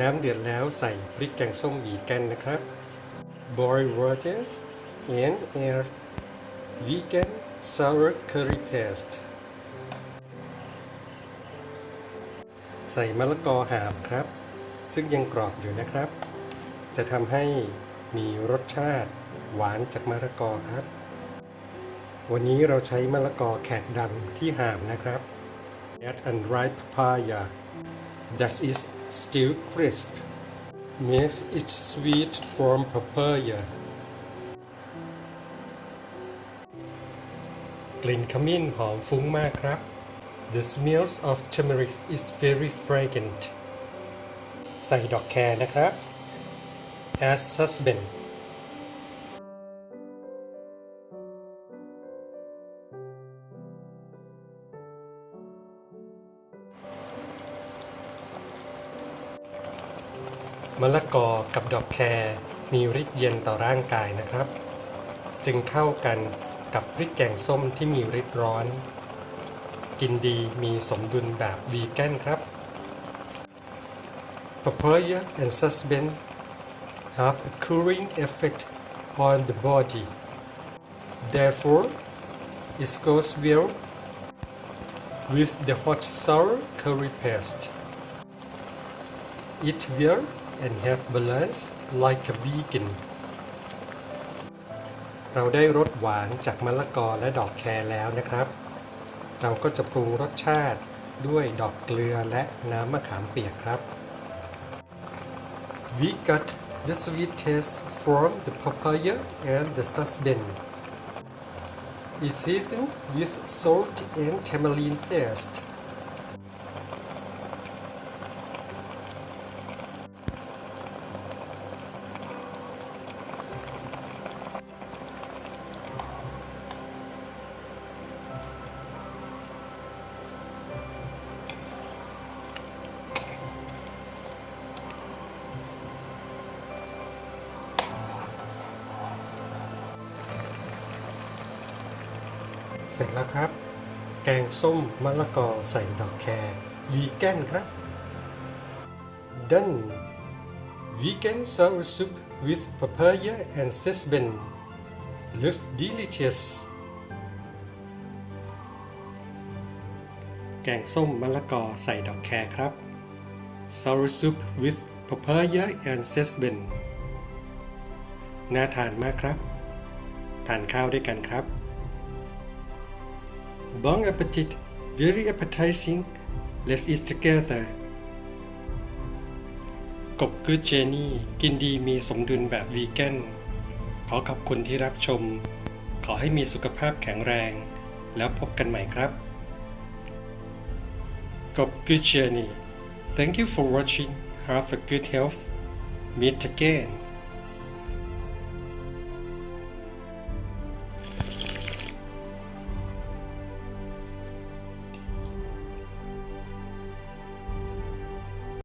น้ำเดือดแล้วใส่พริกแกงส้มวีแกนนะครับ boil water and add vegan sour curry paste ใส่มะละกอหามครับ ซึ่งยังกรอบอยู่นะครับ จะทำให้มีรสชาติหวานจากมะละกอครับ วันนี้เราใช้มะละกอแขกดำที่หามนะครับ add unripe papaya that is still crisp makes it sweet from papaya กลิ่นขมิ้นหอมฟุ้งมากครับ The smells of turmeric is very fragrant ใส่ดอกแครนะครับ as husband มะละกอกับดอกแครมีฤทธิ์เย็นต่อร่างกายนะครับ จึงเข้ากันกับพริกแกงส้มที่มีฤทธิ์ร้อน กินดีมีสมดุลแบบวีแกนครับ Papaya and susben have a cooling effect on the body. Therefore, it goes well with the hot sour curry paste. Eat well and have balance like a vegan. เราได้รสหวานจากมะละกอและดอกแครแล้วนะครับ เราก็จะปรุงรสชาติด้วยดอกเกลือและน้ำมะขามเปียกครับ We got the sweet taste from the papaya and the susben. It's seasoned with salt and tamarind paste. เสร็จแล้วครับ แกงส้มมะละกอใส่ดอกแครวีแกนครับ Done Vegan sour soup with papaya and sesame looks delicious แกงส้มมะละกอใส่ดอกแครครับ sour soup with papaya and sesame น่าทานมากครับ ทานข้าวด้วยกันครับ Bon appetit! Very appetizing. Let's eat together. กบคือเจนี่ กินดีมีสมดุลแบบวีแกน ขอขอบคุณที่รับชม ขอให้มีสุขภาพแข็งแรง แล้วพบกันใหม่ครับ กบคือเจนี่ Thank you for watching. Have a good health. Meet again.